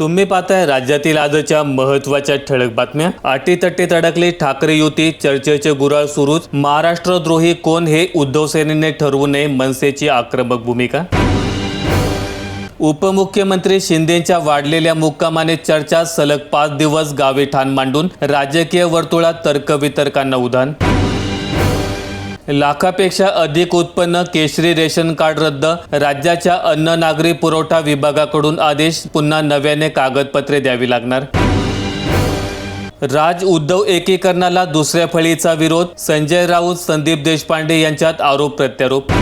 तुम्ही पाहताय राज्यातील आजच्या महत्त्वाच्या ठळक बातम्या. अटीतटीत अडकली ठाकरे युती चर्चेचे गुराळ सुरूच. महाराष्ट्रद्रोही कोण हे उद्धव सेनेने ठरवू नये मनसेची आक्रमक भूमिका? उपमुख्यमंत्री शिंदेच्या वाढलेल्या मुक्कामाने चर्चा सलग पाच दिवस गावी ठाण मांडून. राजकीय वर्तुळात तर्कवितर्कांना उधाण. लाखापेक्षा अधिक उत्पन्न केशरी रेशन कार्ड रद्द राज्याच्या अन्न नागरी पुरवठा विभागाकडून आदेश पुन्हा नव्याने कागदपत्रे द्यावी लागणार. राज उद्धव एकीकरणाला दुसऱ्या फळीचा विरोध संजय राऊत संदीप देशपांडे यांच्यात आरोप प्रत्यारोप.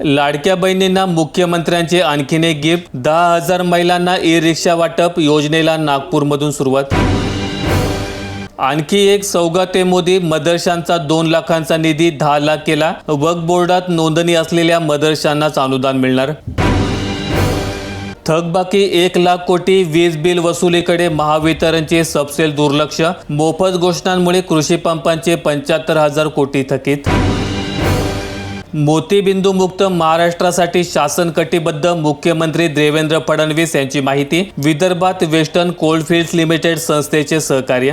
लाडक्या बहिणींना मुख्यमंत्र्यांचे आणखीन एक गिफ्ट दहा हजार महिलांना ई रिक्षा वाटप योजनेला नागपूरमधून सुरुवात. आणखी एक सौगाते मोदी मदरशांचा दोन लाखांचा निधी दहा लाख केला. वक्फ बोर्डात नोंदणी असलेल्या मदरशांनाच अनुदान मिळणार. थकबाकी एक लाख कोटी वीज बिल वसुलीकडे महावितरणचे सबसेल दुर्लक्ष. मोफत घोषणांमुळे कृषी पंपांचे पंच्याहत्तर हजार कोटी थकीत. मोतीबिंदू मुक्त महाराष्ट्रासाठी शासन कटिबद्ध मुख्यमंत्री देवेंद्र फडणवीस यांची माहिती. विदर्भात वेस्टर्न कोल्डफिल्ड्स लिमिटेड संस्थेचे सहकार्य.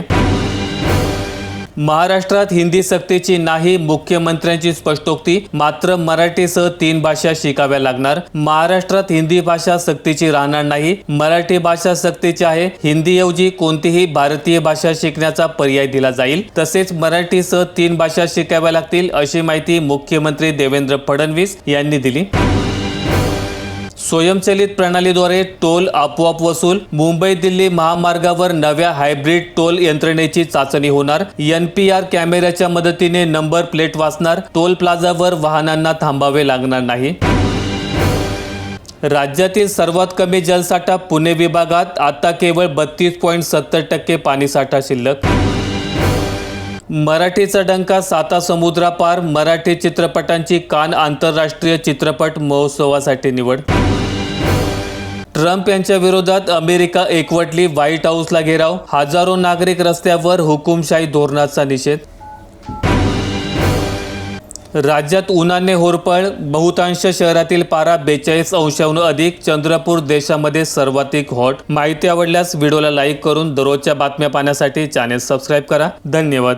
महाराष्ट्रात हिंदी सक्तीची नाही मुख्यमंत्र्यांची स्पष्टोक्ती मात्र मराठीसह तीन भाषा शिकाव्या लागणार. महाराष्ट्रात हिंदी भाषा सक्तीची राहणार नाही मराठी भाषा सक्तीची आहे. हिंदीऐवजी कोणतीही भारतीय भाषा शिकण्याचा पर्याय दिला जाईल. तसेच मराठीसह तीन भाषा शिकाव्या लागतील अशी माहिती मुख्यमंत्री देवेंद्र फडणवीस यांनी दिली. स्वयंचलित प्रणालीद्वारे टोल आपोआप वसूल मुंबई दिल्ली महामार्गावर नव्या हायब्रिड टोल यंत्रणेची चाचणी होणार एन पी आर कॅमेऱ्याच्या मदतीने नंबर प्लेट वाचणार टोल प्लाझावर वाहनांना थांबावे लागणार नाही. राज्यातील सर्वात कमी जलसाठा पुणे विभागात आता केवळ बत्तीस पॉईंट सत्तर टक्के पाणीसाठा शिल्लक. मराठीचा डंका साता समुद्रापार मराठी चित्रपटांची कान आंतरराष्ट्रीय चित्रपट महोत्सवासाठी निवड. ट्रम्प यांच्या विरोधात अमेरिका एकवटली व्हाईट हाऊसला घेराव. हजारो नागरिक रस्त्यावर हुकुमशाही धोरणाचा निषेध. राज्यात उन्हाने होरपळ बहुतांश शहरातील पारा बेचाळीस अंशाहून अधिक चंद्रपूर देशामध्ये सर्वाधिक हॉट. माहिती आवडल्यास व्हिडिओला लाईक करून दररोजच्या बातम्या पाहण्यासाठी चॅनेल सबस्क्राईब करा. धन्यवाद.